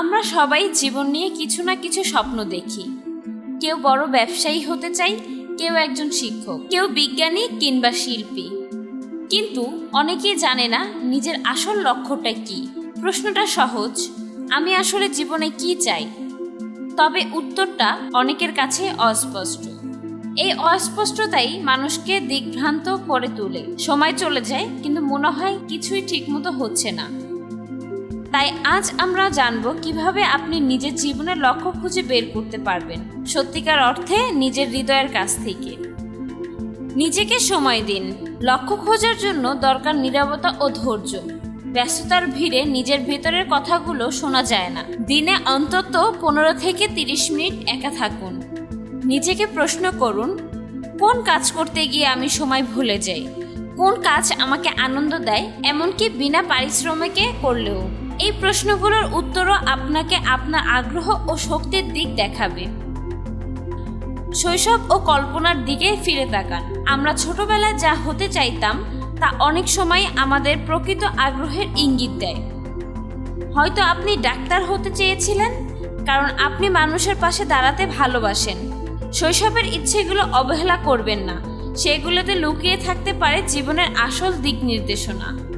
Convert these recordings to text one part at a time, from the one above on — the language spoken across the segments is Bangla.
আমরা সবাই জীবন নিয়ে কিছু না কিছু স্বপ্ন দেখি। কেউ বড় ব্যবসায়ী হতে চাই, কেউ একজন শিক্ষক, কেউ বিজ্ঞানী কিংবা শিল্পী। কিন্তু অনেকেই জানে না নিজের আসল লক্ষ্যটা কি। প্রশ্নটা সহজ, আমি আসলে জীবনে কি চাই? তবে উত্তরটা অনেকের কাছে অস্পষ্ট। এই অস্পষ্টতাই মানুষকে দিগ্ভ্রান্ত করে তোলে। সময় চলে যায়, কিন্তু মনে হয় কিছুই ঠিকমতো হচ্ছে না। তাই আজ আমরা জানব কীভাবে আপনি নিজের জীবনের লক্ষ্য খুঁজে বের করতে পারবেন। সত্যিকার অর্থে নিজের হৃদয়ের কাছ থেকে। নিজেকে সময় দিন। লক্ষ্য খোঁজার জন্য দরকার নীরবতা ও ধৈর্য। ব্যস্ততার ভিড়ে নিজের ভেতরের কথাগুলো শোনা যায় না। দিনে অন্তত পনেরো থেকে তিরিশ মিনিট একা থাকুন। নিজেকে প্রশ্ন করুন, কোন কাজ করতে গিয়ে আমি সময় ভুলে যাই? কোন কাজ আমাকে আনন্দ দেয়? এমনকি বিনা পারিশ্রমিকে করলেও। এই প্রশ্নগুলোর উত্তরও আপনাকে আপনার আগ্রহ ও শক্তির দিক দেখাবে। শৈশব ও কল্পনার দিকে ফিরে তাকান। আমরা ছোটবেলায় যা হতে চাইতাম, তা অনেক সময় আমাদের প্রকৃত আগ্রহের ইঙ্গিত দেয়। হয়তো আপনি ডাক্তার হতে চেয়েছিলেন, কারণ আপনি মানুষের পাশে দাঁড়াতে ভালোবাসেন। শৈশবের ইচ্ছেগুলো অবহেলা করবেন না। সেগুলোতে লুকিয়ে থাকতে পারে জীবনের আসল দিক নির্দেশনা।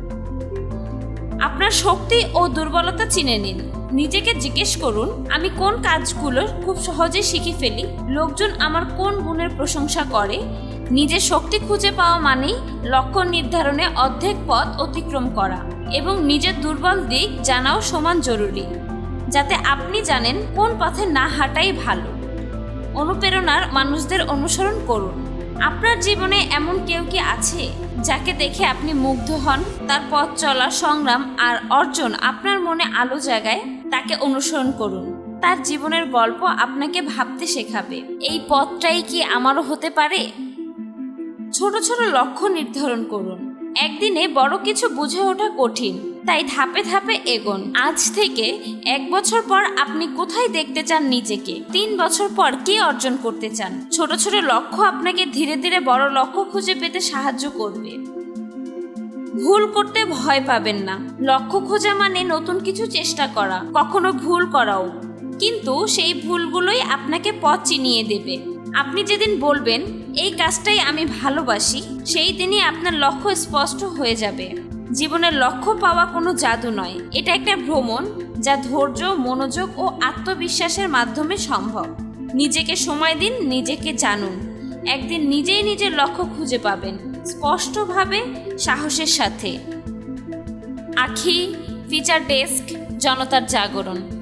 আপনার শক্তি ও দুর্বলতা চিনে নিন। নিজেকে জিজ্ঞেস করুন, আমি কোন কাজগুলো খুব সহজে শিখে ফেলি? লোকজন আমার কোন গুণের প্রশংসা করে? নিজের শক্তি খুঁজে পাওয়া মানেই লক্ষ্য নির্ধারণে অর্ধেক পথ অতিক্রম করা এবং নিজের দুর্বল দিক জানাও সমান জরুরি, যাতে আপনি জানেন কোন পথে না হাঁটাই ভালো। অনুপ্রেরণার মানুষদের অনুসরণ করুন। আপনার জীবনে এমন কেউ কি আছে যাকে দেখে আপনি মুগ্ধ হন? তার পথ চলা, সংগ্রাম আর অর্জন আপনার মনে আলো জাগায়, তাকে অনুসরণ করুন। তার জীবনের গল্প আপনাকে ভাবতে শেখাবে। এই পথটাই কি আমারও হতে পারে? ছোট ছোট লক্ষ্য নির্ধারণ করুন। একদিনে বড় কিছু বুঝে ওঠা কঠিন, তাই ধাপে ধাপে এগোন। আজ থেকে এক বছর পর আপনি কোথায় দেখতে চান নিজেকে? তিন বছর পর কি অর্জন করতে চান? ছোট ছোট লক্ষ্য আপনাকে ধীরে ধীরে বড় লক্ষ্য খুঁজে পেতে সাহায্য করবে। ভুল করতে ভয় পাবেন না। লক্ষ্য খোঁজা মানে নতুন কিছু চেষ্টা করা, কখনো ভুল করাও। কিন্তু সেই ভুলগুলোই আপনাকে পথ চিনিয়ে দেবে। আপনি যেদিন বলবেন, এই কাজটাই আমি ভালোবাসি, সেই দিনই আপনার লক্ষ্য স্পষ্ট হয়ে যাবে। জীবনের লক্ষ্য পাওয়া কোনো জাদু নয়। এটা একটা ভ্রমণ যা ধৈর্য, মনোযোগ ও আত্মবিশ্বাসের মাধ্যমে সম্ভব। নিজেকে সময় দিন, নিজেকে জানুন। একদিন নিজেই নিজের লক্ষ্য খুঁজে পাবেন, স্পষ্টভাবে, সাহসের সাথে। আখি ফিচার ডেস্ক জনতার জাগরণ।